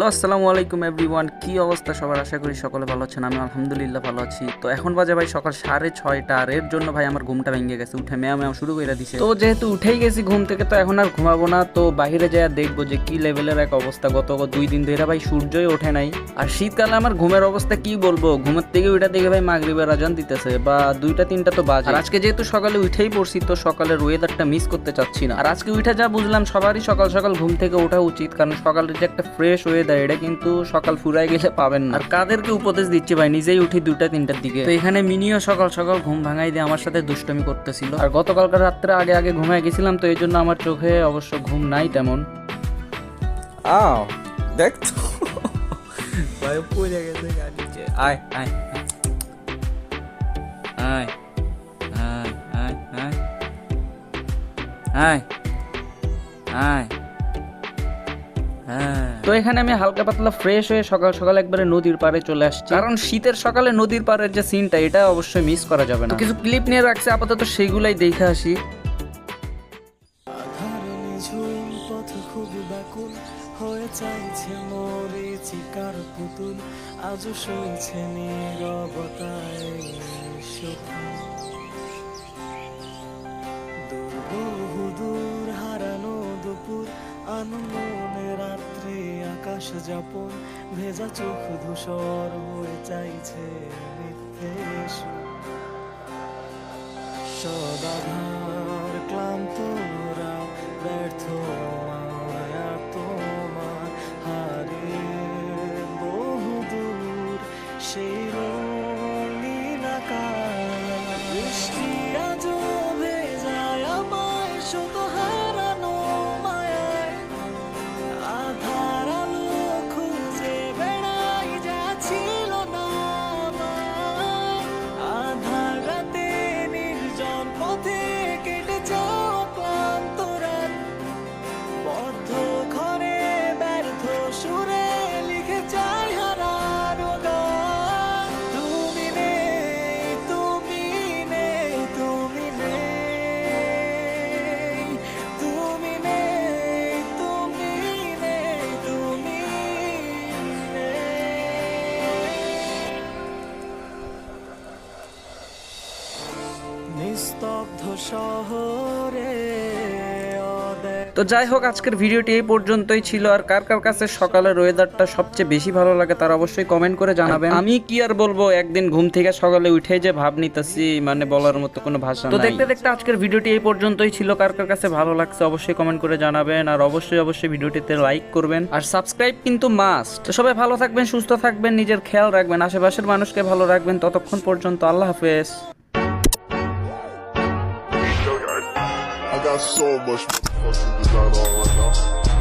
Hello, আসসালামু আলাইকুম everyone. কি অবস্থা সবার? আশা করি সকলে ভালো আছেন আমি আলহামদুলিল্লাহ ভালো আছি। তো এখন বাজে ভাই সকাল সাড়ে ছয়টা। আর এর জন্য ভাই আমার ঘুমটা ভেঙে গেছে। উঠে মেয়া মেয়া শুরু করে দিছে। তো যেহেতু উঠেই গেছি ঘুম থেকে, তো এখন আর ঘুমাবো না। তো বাইরে যায় দেখব যে কি লেভেলের এক অবস্থা। গত দুই দিন ধরে ভাই সূর্যই ওঠে নাই। আর শীতকালে আমার ঘুমের অবস্থা কি বলব? ঘুমের থেকে ওইটা দেখে ভাই মাগরিবের আজান দিতেছে। বা দুইটা, তিনটা তো বাজে। আজকে যেহেতু সকালে উঠেই পড়ছি, তো সকালের ওয়েদারটা মিস করতে চাচ্ছি না। আর আজকে উঠে যা বুঝলাম, সবারই সকাল সকাল ঘুম থেকে ওঠা উচিত। কারণ সকালের যে একটা ফ্রেশ ওয়েদার এটা কিন্তু সকাল ফুরাই গেলে পাবেন না। আর কাদেরকে উপদেশ দিচ্ছে ভাই, নিজেই উঠি দুটা তিনটার দিকে। তো এখানে মিনিও সকাল সকাল ঘুম ভাঙাই দিয়ে আমার সাথে দুষ্টমি করতেছিল। আর গতকালকার রাত্রে আগে আগে ঘুমায় গেছিলাম, তো এই জন্য আমার চোখে অবশ্য ঘুম নাই তেমন। দেখ আয় আয়। আয় আয় আয় আয়। আয় আয়। তো এখানে আমি হালকা পাতলা ফ্রেশ হয়ে সকাল সকাল একবারে নদীর পাড়ে চলে আসছি। কারণ শীতের সকালে নদীর পাড়ের যে সিনটা এটা অবশ্যই মিস করা যাবে না। কিছু ক্লিপ নিয়ে রাখছে আপাতত সেগুলাই দেখে আসি। আধারে নিঝুম পথ খুব হয়ে চাইছে মরিচিকার পুতুল আজ সইছে নীরবতায় সুখ আনমনে রাত্রে আকাশ যাপন ভেজা চোখ ধূসর হয়ে চাইছে মিথ্যে সদাধার ক্লান্ত নিস্তব্ধ শহরে তো যাই হোক আজকের ভিডিওটি এই পর্যন্তই ছিল। আর কার কার কাছে সকালের ওয়েদারটা সবচেয়ে বেশি ভালো লাগে তার অবশ্যই কমেন্ট করে জানাবেন। আমি কি আর বলব একদিন ঘুম থেকে সকালে উঠে যে ভাব নিতেছি মানে বলার মতো কোনো ভাষা তো দেখতে দেখতে আজকের ভিডিওটি এই পর্যন্তই ছিল। কার কার কাছে ভালো লাগছে অবশ্যই কমেন্ট করে জানাবেন। আর অবশ্যই অবশ্যই ভিডিওটিতে লাইক করবেন। আর সাবস্ক্রাইব কিন্তু মাস্ট তো সবাই ভালো থাকবেন সুস্থ থাকবেন নিজের খেয়াল রাখবেন আশেপাশের মানুষকে ভালো রাখবেন। ততক্ষণ পর্যন্ত আল্লাহ হাফেজ। Got so much fucking design on right now.